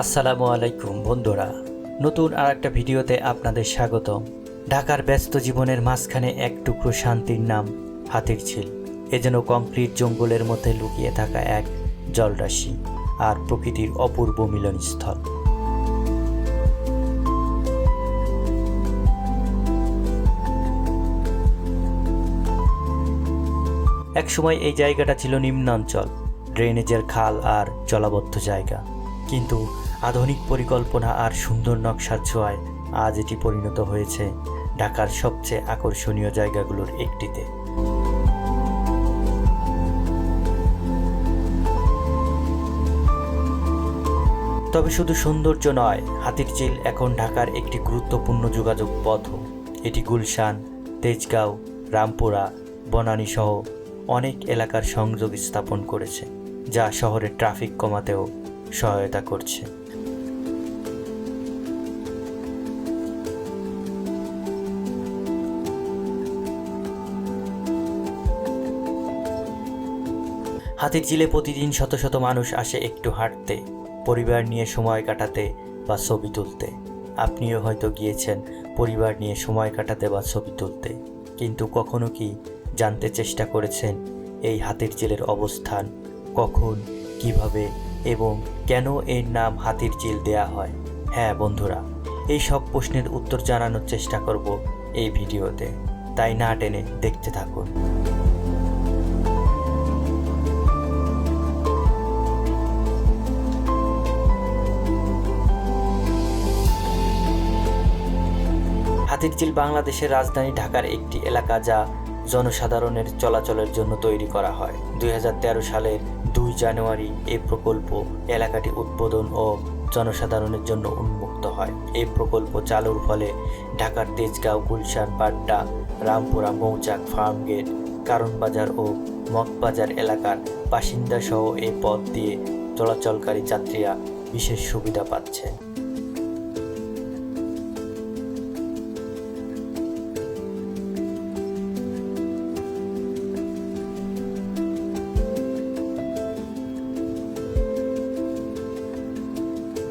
আসসালামু আলাইকুম, বন্ধুরা। নতুন আর একটা ভিডিওতে আপনাদের স্বাগতম। ঢাকার ব্যস্ত জীবনের মাঝখানে এক টুকরো শান্তির নাম হাতির ঝিল। এ যেন কংক্রিট জঙ্গলের মধ্যে লুকিয়ে থাকা এক জলরাশি আর প্রকৃতির অপূর্ব মিলনস্থল। একসময় এই জায়গাটা ছিল নিম্নাঞ্চল, ড্রেনেজের খাল আর জলাবদ্ধ জায়গা। কিন্তু আধুনিক পরিকল্পনা আর সুন্দর নকশার ছোঁয়ায় আজ এটি পরিণত হয়েছে ঢাকার সবচেয়ে আকর্ষণীয় জায়গাগুলোর একটিতে। তবে শুধু সৌন্দর্য নয় হাতির ঝিল এখন ঢাকার একটি গুরুত্বপূর্ণ যোগাযোগ পথও এটি গুলশান, তেজগাঁও, রামপুরা, বনানী সহ অনেক এলাকার সংযোগ স্থাপন করেছে, যা শহরের ট্রাফিক কমাতেও সহায়তা করছে। হাতির ঝিলে প্রতিদিন শত শত মানুষ আসে একটু হাঁটতে, পরিবার নিয়ে সময় কাটাতে বা ছবি তুলতে। আপনিও হয়তো গিয়েছেন পরিবার নিয়ে সময় কাটাতে বা ছবি তুলতে। কিন্তু কখনো কি জানতে চেষ্টা করেছেন এই হাতির ঝিলের অবস্থান, কখন, কীভাবে এবং কেন এর নাম হাতির ঝিল দেয়া হয়? হ্যাঁ বন্ধুরা, এই সব প্রশ্নের উত্তর জানানোর চেষ্টা করব এই ভিডিওতে। তাই না টেনে দেখতে থাকুন। হাতিরঝিল বাংলাদেশের রাজধানী ঢাকার একটি এলাকা যা জনসাধারণের চলাচলের জন্য তৈরি করা হয়। দুই হাজার তেরো সালের দুই জানুয়ারি এই প্রকল্প এলাকাটি উদ্বোধন ও জনসাধারণের জন্য উন্মুক্ত হয়। এই প্রকল্প চালুর ফলে ঢাকার তেজগাঁও, গুলশান, পাড্ডা, রামপুরা, মৌচাক, ফার্মগেট, কারণবাজার ও মগবাজার এলাকার বাসিন্দা সহ এই পথ দিয়ে চলাচলকারী যাত্রীরা বিশেষ সুবিধা পাচ্ছে।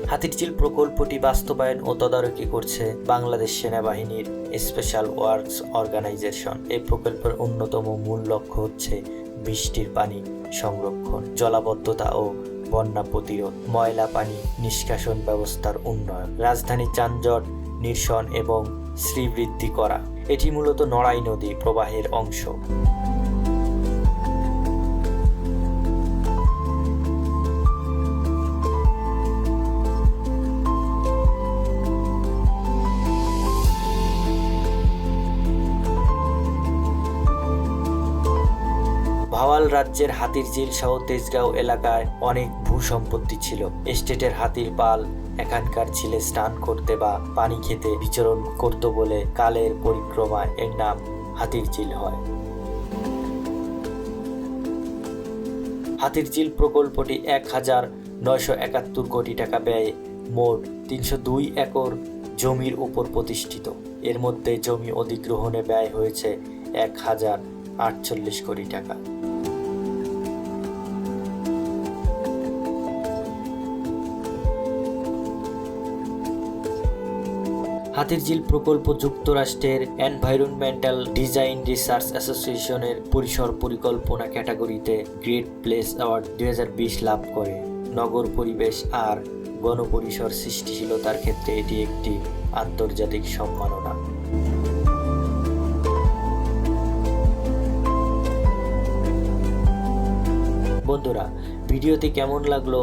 হাতিরঝিল প্রকল্পটি বাস্তবায়ন ও তদারকি করছে বাংলাদেশ সেনাবাহিনীর স্পেশাল ওয়ার্কস অর্গানাইজেশন। এই প্রকল্পের অন্যতম মূল লক্ষ্য হচ্ছে বৃষ্টির পানি সংরক্ষণ, জলাবদ্ধতা ও বন্যা প্রতিরোধ, ময়লা পানি নিষ্কাশন ব্যবস্থার উন্নয়ন, রাজধানী যানজট নিরসন এবং শ্রীবৃদ্ধি করা। এটি মূলত নড়াই নদী প্রবাহের অংশ। ভাওয়াল রাজ্যের হাতির ঝিল সহ তেজগাঁও এলাকায় অনেক ভূ সম্পত্তি ছিল। এস্টেটের হাতির পাল এখানকার ঝিলে স্নান করতে বা পানি খেতে বিচরণ করত বলে কালের পরিক্রমায় এর নাম হাতির ঝিল হয়। হাতির ঝিল প্রকল্পটি এক হাজার নয়শো একাত্তর কোটি টাকা ব্যয়ে মোট তিনশো দুই একর জমির উপর প্রতিষ্ঠিত। এর মধ্যে জমি অধিগ্রহণে ব্যয় হয়েছে এক হাজার আটচল্লিশ কোটি টাকা। হাতিরঝিল প্রকল্প যুক্তরাষ্ট্রের এনভায়রনমেন্টাল ডিজাইন রিসার্চ অ্যাসোসিয়েশনের পরিসর পরিকল্পনা ক্যাটাগরিতে গ্রেট প্লেস অ্যাওয়ার্ড দু হাজার বিশ লাভ করে। নগর পরিবেশ আর গণপরিসর সৃষ্টিশীলতার ক্ষেত্রে এটি একটি আন্তর্জাতিক সম্মাননা। বন্ধুরা, ভিডিওটি কেমন লাগল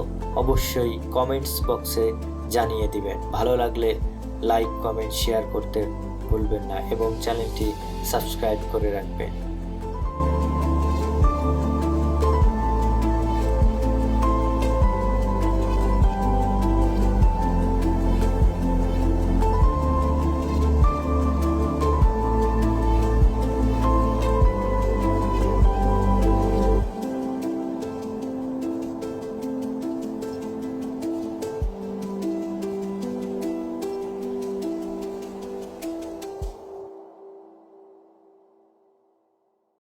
অবশ্যই কমেন্টস বক্সে জানিয়ে দিবেন। ভালো লাগলে লাইক কমেন্ট শেয়ার করতে ভুলবেন না এবং চ্যানেলটি সাবস্ক্রাইব করে রাখবেন।